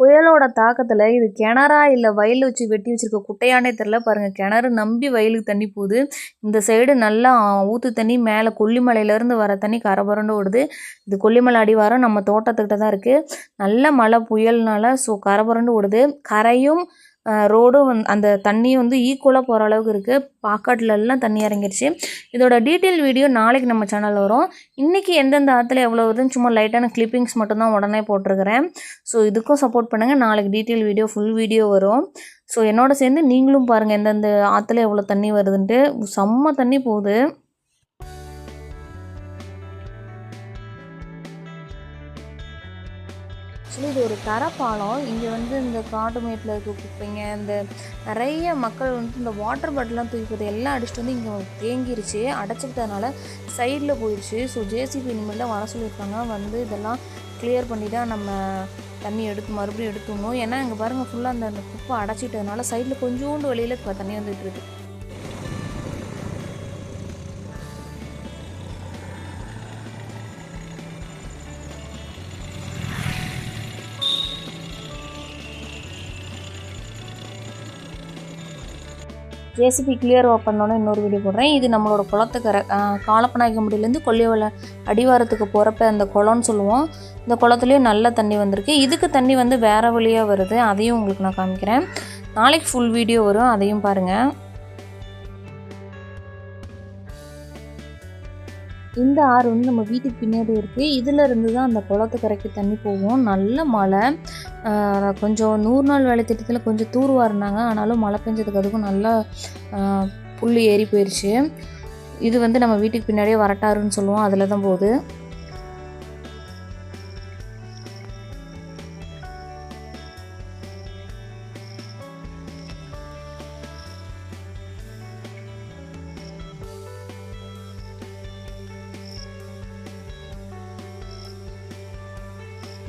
புயலோட தாக்கத்தில் இது கிணறா இல்லை வயலில் வச்சு வெட்டி வச்சுருக்க குட்டையானே தெரில பாருங்கள் கிணறு நம்பி வயலுக்கு தண்ணி போகுது. இந்த சைடு நல்லா ஊற்று தண்ணி மேலே கொல்லிமலையிலேருந்து வர தண்ணி கரபரண்டு ஓடுது. இது கொல்லிமலை அடிவாரம் நம்ம தோட்டத்துக்கிட்ட தான் இருக்குது நல்ல மழை புயல்னால ஸோ கரபரண்டு ஓடுது. கரையும் ரோடும் வந் அந்த தண்ணியும் வந்து ஈக்குவலாக போகிற அளவுக்கு இருக்குது பாக்காட்லெல்லாம் தண்ணி இறங்கிருச்சு. இதோட டீட்டெயில் வீடியோ நாளைக்கு நம்ம சேனல் வரும். இன்றைக்கி எந்தெந்த ஆற்றுல எவ்வளோ வருதுன்னு சும்மா லைட்டான கிளிப்பிங்ஸ் மட்டும்தான் உடனே போட்டிருக்கிறேன். ஸோ இதுக்கும் சப்போர்ட் பண்ணுங்கள் நாளைக்கு டீட்டெயில் வீடியோ ஃபுல் வீடியோ வரும். ஸோ என்னோட சேர்ந்து நீங்களும் பாருங்கள் எந்தெந்த ஆற்றுல எவ்வளோ தண்ணி வருதுன்ட்டு. செம்ம தண்ணி போகுது. ஆக்சுவலி இது ஒரு தரப்பாலம் இங்கே வந்து இந்த காட்டு மேட்டில் இருக்க குப்பைங்க இந்த நிறைய மக்கள் வந்து இந்த வாட்டர் பாட்டிலாம் தூக்கி எல்லாம் அடிச்சுட்டு வந்து இங்கே தேங்கிருச்சு. அடைச்சிக்கிட்டதுனால சைடில் போயிடுச்சு ஸோ ஜேசிபி இனிமேல் வர சொல்லியிருக்காங்க. வந்து இதெல்லாம் கிளியர் பண்ணி தான் நம்ம தண்ணி எடுத்து மறுபடியும் எடுத்துடணும் ஏன்னா இங்கே பாருங்கள் ஃபுல்லாக அந்த அந்த குப்பை அடைச்சிட்டதுனால சைடில் கொஞ்சோண்டு வெளியில் இப்போ தண்ணி வந்துட்டு இருக்கு. ஜேசிபி கிளியர் பண்ணோன்னே இன்னொரு வீடியோ போடுறேன். இது நம்மளோட குளத்துக்கரை காலப்பநாயக்கம்படியிலேருந்து கொல்லிவலை அடிவாரத்துக்கு போகிறப்ப அந்த குளம்னு சொல்லுவோம். இந்த குளத்துலேயும் நல்ல தண்ணி வந்திருக்கு. இதுக்கு தண்ணி வந்து வேறு வழியாக வருது. அதையும் உங்களுக்கு நான் காமிக்கிறேன். நாளைக்கு ஃபுல் வீடியோ வரும். அதையும் பாருங்கள் இந்த ஆறு வந்து நம்ம வீட்டுக்கு பின்னாடி இருக்குது இதில் இருந்து தான் அந்த குளத்துக்கரைக்கு தண்ணி போகும். நல்ல மழை. கொஞ்சம் நூறு நாள் வேலை திட்டத்தில் கொஞ்சம் தூர்வாருனாங்க ஆனாலும் மழை பெஞ்சதுக்கு அதுக்கும் நல்லா புல் ஏறி போயிடுச்சு இது வந்து நம்ம வீட்டுக்கு பின்னாடியே வரட்டாருன்னு சொல்லுவோம். அதில் தான் போகுது.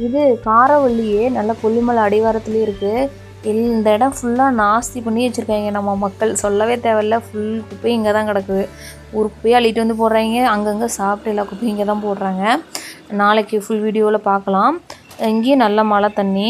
இது காரவள்ளியே நல்ல கொல்லிமலை அடிவாரத்துலேயே இருக்குது எல் இந்த இடம் ஃபுல்லாக நாஸ்தி பண்ணி வச்சுருக்காங்க. நம்ம மக்கள் சொல்லவே தேவையில்ல. ஃபுல் குப்பையும் இங்கே தான் கிடக்குது. ஒரு குப்பையை அள்ளிட்டு வந்து போடுறாங்க. அங்கங்கே சாப்பிட்டு எல்லா குப்பையும் இங்கே தான் போடுறாங்க. நாளைக்கு ஃபுல் வீடியோவில் பார்க்கலாம். இங்கேயும் நல்ல மழை தண்ணி.